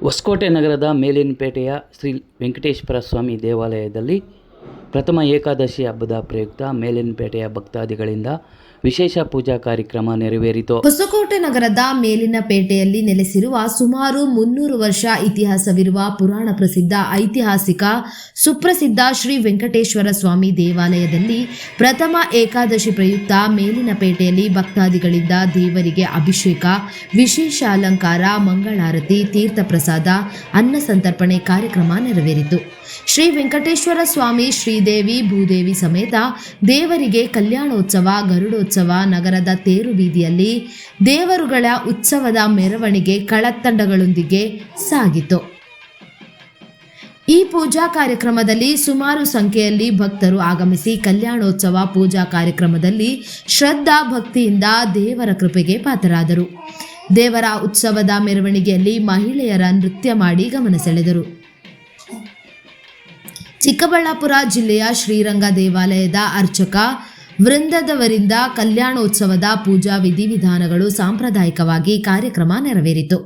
ಹೊಸಕೋಟೆ ನಗರದ ಮೇಲಿನಪೇಟೆಯ ಶ್ರೀ ವೆಂಕಟೇಶ್ವರ ಸ್ವಾಮಿ ದೇವಾಲಯದಲ್ಲಿ ಪ್ರಥಮ ಏಕಾದಶಿ ಹಬ್ಬದ ಪ್ರಯುಕ್ತ ಮೇಲಿನಪೇಟೆಯ ಭಕ್ತಾದಿಗಳಿಂದ ವಿಶೇಷ ಪೂಜಾ ಕಾರ್ಯಕ್ರಮ ನೆರವೇರಿತು. ಹೊಸಕೋಟೆ ನಗರದ ಮೇಲಿನ ಪೇಟೆಯಲ್ಲಿ ನೆಲೆಸಿರುವ ಸುಮಾರು ಮುನ್ನೂರು ವರ್ಷ ಇತಿಹಾಸವಿರುವ ಪುರಾಣ ಪ್ರಸಿದ್ಧ ಐತಿಹಾಸಿಕ ಸುಪ್ರಸಿದ್ಧ ಶ್ರೀ ವೆಂಕಟೇಶ್ವರ ಸ್ವಾಮಿ ದೇವಾಲಯದಲ್ಲಿ ಪ್ರಥಮ ಏಕಾದಶಿ ಪ್ರಯುಕ್ತ ಮೇಲಿನ ಪೇಟೆಯಲ್ಲಿ ಭಕ್ತಾದಿಗಳಿಂದ ದೇವರಿಗೆ ಅಭಿಷೇಕ, ವಿಶೇಷ ಅಲಂಕಾರ, ಮಂಗಳಾರತಿ ತೀರ್ಥ ಪ್ರಸಾದ ಅನ್ನ ಸಂತರ್ಪಣೆ ಕಾರ್ಯಕ್ರಮ ನೆರವೇರಿತು. ಶ್ರೀ ವೆಂಕಟೇಶ್ವರ ಸ್ವಾಮಿ ಶ್ರೀದೇವಿ, ಭೂದೇವಿ ಸಮೇತ ದೇವರಿಗೆ ಕಲ್ಯಾಣೋತ್ಸವ, ಗರುಡೋತ್ಸವ, ನಗರದ ತೇರು ಬೀದಿಯಲ್ಲಿ ದೇವರುಗಳ ಉತ್ಸವದ ಮೆರವಣಿಗೆ ಕಳತ್ತಂಡಗಳೊಂದಿಗೆ ಸಾಗಿತು. ಈ ಪೂಜಾ ಕಾರ್ಯಕ್ರಮದಲ್ಲಿ ಸುಮಾರು ಸಂಖ್ಯೆಯಲ್ಲಿ ಭಕ್ತರು ಆಗಮಿಸಿ ಕಲ್ಯಾಣೋತ್ಸವ ಪೂಜಾ ಕಾರ್ಯಕ್ರಮದಲ್ಲಿ ಶ್ರದ್ಧಾ ಭಕ್ತಿಯಿಂದ ದೇವರ ಕೃಪೆಗೆ ಪಾತ್ರರಾದರು. ದೇವರ ಉತ್ಸವದ ಮೆರವಣಿಗೆಯಲ್ಲಿ ಮಹಿಳೆಯರ ನೃತ್ಯ ಮಾಡಿ ಗಮನ ಸೆಳೆದರು. ಚಿಕ್ಕಬಳ್ಳಾಪುರ ಜಿಲ್ಲೆಯ ಶ್ರೀರಂಗ ದೇವಾಲಯದ ಅರ್ಚಕ ವೃಂದದವರಿಂದ ಕಲ್ಯಾಣೋತ್ಸವದ ಪೂಜಾ ವಿಧಿವಿಧಾನಗಳು ಸಾಂಪ್ರದಾಯಿಕವಾಗಿ ಕಾರ್ಯಕ್ರಮ ನೆರವೇರಿತು.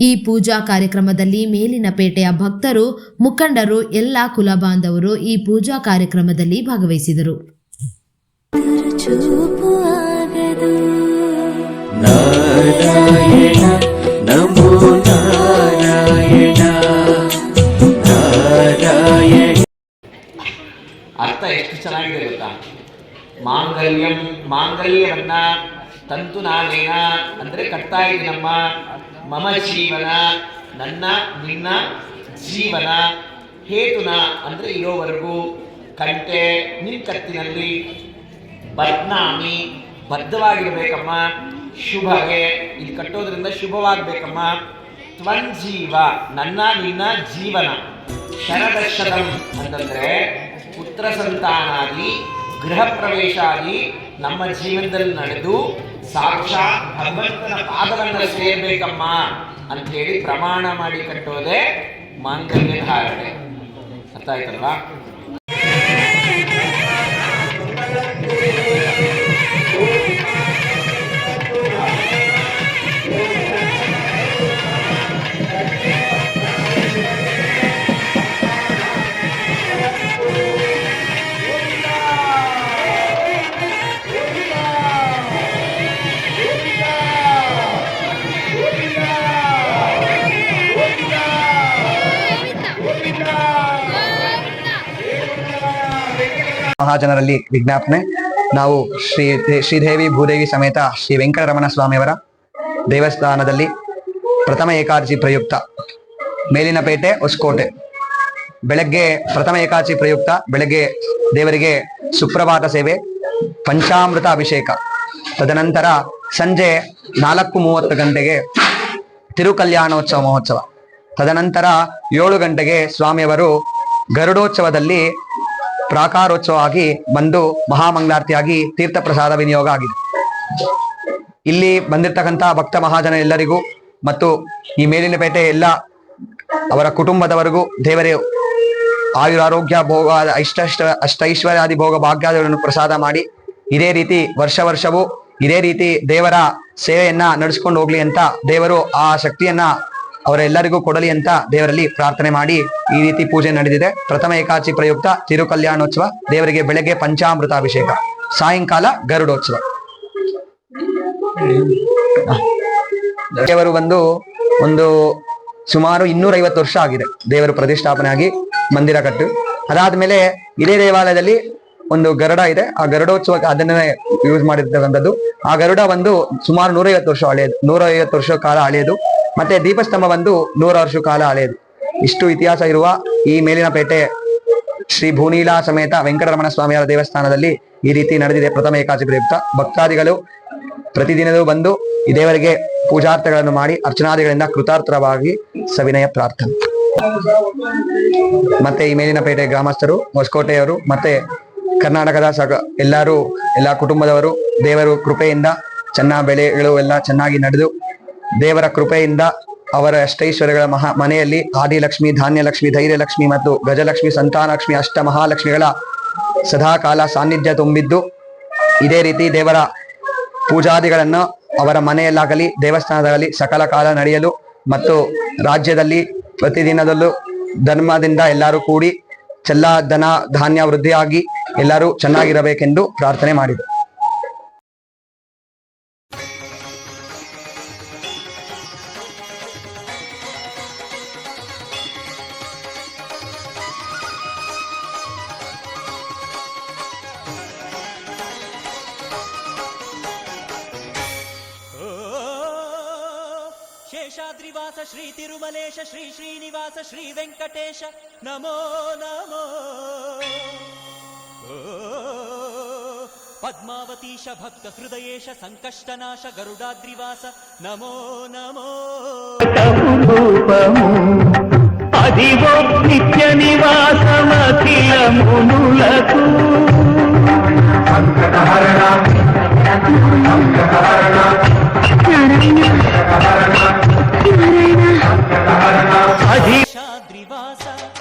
ಈ ಪೂಜಾ ಕಾರ್ಯಕ್ರಮದಲ್ಲಿ ಮೇಲಿನ ಪೇಟೆಯ ಭಕ್ತರು, ಮುಖಂಡರು, ಎಲ್ಲ ಕುಲ ಬಾಂಧವರು ಈ ಪೂಜಾ ಕಾರ್ಯಕ್ರಮದಲ್ಲಿ ಭಾಗವಹಿಸಿದರು. ಚೆನ್ನಾಗಿದೆ ಗೊತ್ತಾ? ಮಾಂಗಲ್ಯಂ ಮಾಂಗಲ್ಯವನ್ನ ತಂತು ನಾನೇನ ಅಂದ್ರೆ ಕಟ್ತಾ ಇದ್ದೀನಮ್ಮ ಮಮ ಜೀವನ, ನನ್ನ, ನಿನ್ನ ಜೀವನ, ಹೇತುನ ಅಂದ್ರೆ ಇರೋವರೆಗೂ ಕಂಟೆ ನಿನ್ ಕತ್ತಿನಲ್ಲಿ ಬದ್ನಾಮಿ ಬದ್ಧವಾಗಿರ್ಬೇಕಮ್ಮ. ಶುಭಗೆ ಇಲ್ಲಿ ಕಟ್ಟೋದ್ರಿಂದ ಶುಭವಾಗಬೇಕಮ್ಮ. ತ್ವಂಜೀವ ನನ್ನ, ನಿನ್ನ ಜೀವನ. ಶರದಶತಂ ಅಂತಂದ್ರೆ ಪುತ್ರ ಆಗಲಿ ಗೃಹ ಆಗಲಿ ನಮ್ಮ ಜೀವನದಲ್ಲಿ ನಡೆದು ಸಾಕ್ಷಾತ್ ಭಗವಂತನ ಪಾದವನ್ನ ಸೇರ್ಬೇಕಮ್ಮ ಅಂತ ಹೇಳಿ ಪ್ರಮಾಣ ಮಾಡಿ ಕಟ್ಟೋದೆ ಮಾಂಗಲ್ಯ ಧಾರಣೆ ಅರ್ಥ ಆಯ್ತಲ್ವಾ ಮಹಾಜನರಲ್ಲಿ ವಿಜ್ಞಾಪನೆ. ನಾವು ಶ್ರೀ ಶ್ರೀದೇವಿ ಭೂದೇವಿ ಸಮೇತ ಶ್ರೀ ವೆಂಕಟರಮಣ ಸ್ವಾಮಿಯವರ ದೇವಸ್ಥಾನದಲ್ಲಿ ಪ್ರಥಮ ಏಕಾದಶಿ ಪ್ರಯುಕ್ತ ಮೇಲಿನಪೇಟೆ ಹೊಸಕೋಟೆ. ಬೆಳಗ್ಗೆ ಪ್ರಥಮ ಏಕಾದಶಿ ಪ್ರಯುಕ್ತ, ಬೆಳಗ್ಗೆ ದೇವರಿಗೆ ಸುಪ್ರಭಾತ ಸೇವೆ, ಪಂಚಾಮೃತ ಅಭಿಷೇಕ. ತದನಂತರ ಸಂಜೆ ನಾಲ್ಕು ಮೂವತ್ತು ಗಂಟೆಗೆ ತಿರುಕಲ್ಯಾಣೋತ್ಸವ ಮಹೋತ್ಸವ. ತದನಂತರ ಏಳು ಗಂಟೆಗೆ ಸ್ವಾಮಿಯವರು ಗರುಡೋತ್ಸವದಲ್ಲಿ ಪ್ರಾಕಾರೋತ್ಸವ ಆಗಿ ಬಂದು ಮಹಾಮಂಗ್ಲಾರ್ತಿಯಾಗಿ ತೀರ್ಥ ಪ್ರಸಾದ ವಿನಿಯೋಗ ಆಗಿದೆ. ಇಲ್ಲಿ ಬಂದಿರತಕ್ಕಂತ ಭಕ್ತ ಮಹಾಜನ ಎಲ್ಲರಿಗೂ ಮತ್ತು ಈ ಮೇಲಿನಪೇಟೆ ಎಲ್ಲ ಅವರ ಕುಟುಂಬದವರೆಗೂ ದೇವರೇ ಆಯುರಾರೋಗ್ಯ ಭೋಗ ಅಷ್ಟ ಅಷ್ಟೈಶ್ವರ್ಯಾದಿ ಭೋಗ ಭಾಗ್ಯಾದಿಗಳನ್ನು ಪ್ರಸಾದ ಮಾಡಿ ಇದೇ ರೀತಿ ವರ್ಷ ವರ್ಷವೂ ಇದೇ ರೀತಿ ದೇವರ ಸೇವೆಯನ್ನ ನಡೆಸ್ಕೊಂಡು ಹೋಗ್ಲಿ ಅಂತ ದೇವರು ಆ ಶಕ್ತಿಯನ್ನ ಅವರೆಲ್ಲರಿಗೂ ಕೊಡಲಿ ಅಂತ ದೇವರಲ್ಲಿ ಪ್ರಾರ್ಥನೆ ಮಾಡಿ ಈ ರೀತಿ ಪೂಜೆ ನಡೆದಿದೆ. ಪ್ರಥಮ ಏಕಾಚಿ ಪ್ರಯುಕ್ತ ತಿರುಕಲ್ಯಾಣೋತ್ಸವ, ದೇವರಿಗೆ ಬೆಳಗ್ಗೆ ಪಂಚಾಮೃತ ಅಭಿಷೇಕ ಸಾಯಂಕಾಲ ಗರುಡೋತ್ಸವ. ದೇವರು ಬಂದು ಒಂದು ಸುಮಾರು ಇನ್ನೂರೈವತ್ತು ವರ್ಷ ಆಗಿದೆ. ದೇವರು ಪ್ರತಿಷ್ಠಾಪನೆ ಆಗಿ ಮಂದಿರ ಕಟ್ಟು. ಅದಾದ್ಮೇಲೆ ಇದೇ ದೇವಾಲಯದಲ್ಲಿ ಒಂದು ಗರುಡ ಇದೆ. ಆ ಗರುಡೋತ್ಸವಕ್ಕೆ ಅದನ್ನೇ ಯೂಸ್ ಮಾಡಿರ್ತಕ್ಕಂಥದ್ದು. ಆ ಗರುಡ ಒಂದು ಸುಮಾರು ನೂರೈವತ್ತು ವರ್ಷ ಹಳೆಯದು. ನೂರೈವತ್ತು ವರ್ಷ ಕಾಲ ಹಳೆಯದು. ಮತ್ತೆ ದೀಪಸ್ತಂಭ ಬಂದು ನೂರ ವರ್ಷ ಕಾಲ ಹಳೆಯದು. ಇಷ್ಟು ಇತಿಹಾಸ ಇರುವ ಈ ಮೇಲಿನ ಪೇಟೆ ಶ್ರೀ ಭೂನೀಲಾ ಸಮೇತ ವೆಂಕಟರಮಣ ಸ್ವಾಮಿಯವರ ದೇವಸ್ಥಾನದಲ್ಲಿ ಈ ರೀತಿ ನಡೆದಿದೆ. ಪ್ರಥಮ ಏಕಾದಶಿ ಪ್ರಯುಕ್ತ. ಭಕ್ತಾದಿಗಳು ಪ್ರತಿದಿನವೂ ಬಂದು ಈ ದೇವರಿಗೆ ಪೂಜಾರ್ಥಗಳನ್ನು ಮಾಡಿ ಅರ್ಚನಾದಿಗಳಿಂದ ಕೃತಾರ್ಥವಾಗಿ ಸವಿನಯ ಪ್ರಾರ್ಥನೆ. ಮತ್ತೆ ಈ ಮೇಲಿನ ಪೇಟೆ ಗ್ರಾಮಸ್ಥರು, ಹೊಸಕೋಟೆಯವರು, ಮತ್ತೆ ಕರ್ನಾಟಕದ ಸಗ ಎಲ್ಲರೂ, ಎಲ್ಲ ಕುಟುಂಬದವರು ದೇವರು ಕೃಪೆಯಿಂದ ಚೆನ್ನ ಬೆಳೆಗಳು ಎಲ್ಲ ಚೆನ್ನಾಗಿ ನಡೆದು ದೇವರ ಕೃಪೆಯಿಂದ ಅವರ ಅಷ್ಟೈಶ್ವರ್ಯಗಳ ಮಹಾ ಮನೆಯಲ್ಲಿ ಆದಿಲಕ್ಷ್ಮಿ, ಧಾನ್ಯಲಕ್ಷ್ಮಿ, ಧೈರ್ಯಲಕ್ಷ್ಮಿ ಮತ್ತು ಗಜಲಕ್ಷ್ಮಿ, ಸಂತಾನಲಕ್ಷ್ಮಿ ಅಷ್ಟ ಮಹಾಲಕ್ಷ್ಮಿಗಳ ಸದಾಕಾಲ ಸಾನ್ನಿಧ್ಯ ತುಂಬಿದ್ದು ಇದೇ ರೀತಿ ದೇವರ ಪೂಜಾದಿಗಳನ್ನು ಅವರ ಮನೆಯಲ್ಲಾಗಲಿ ದೇವಸ್ಥಾನದಲ್ಲಿ ಸಕಲ ಕಾಲ ನಡೆಯಲು ಮತ್ತು ರಾಜ್ಯದಲ್ಲಿ ಪ್ರತಿದಿನದಲ್ಲೂ ಧರ್ಮದಿಂದ ಎಲ್ಲರೂ ಕೂಡಿ ಚೆಲ್ಲ ಧನ ಧಾನ್ಯ ವೃದ್ಧಿಯಾಗಿ ಎಲ್ಲರೂ ಚೆನ್ನಾಗಿರಬೇಕೆಂದು ಪ್ರಾರ್ಥನೆ ಮಾಡಿದರು. శ్రీ తిరుమలేశ శ్రీ శ్రీనివాస శ్రీ వెంకటేశ. నమో నమో. పద్మావతీశ భక్త హృదయేశ సంకష్టనాశ గరుడాద్రివాస. నమో నమో. అదివో నిత్య నివాసమఖిల మునులకు సంకటహరణ సంకటహరణ casa.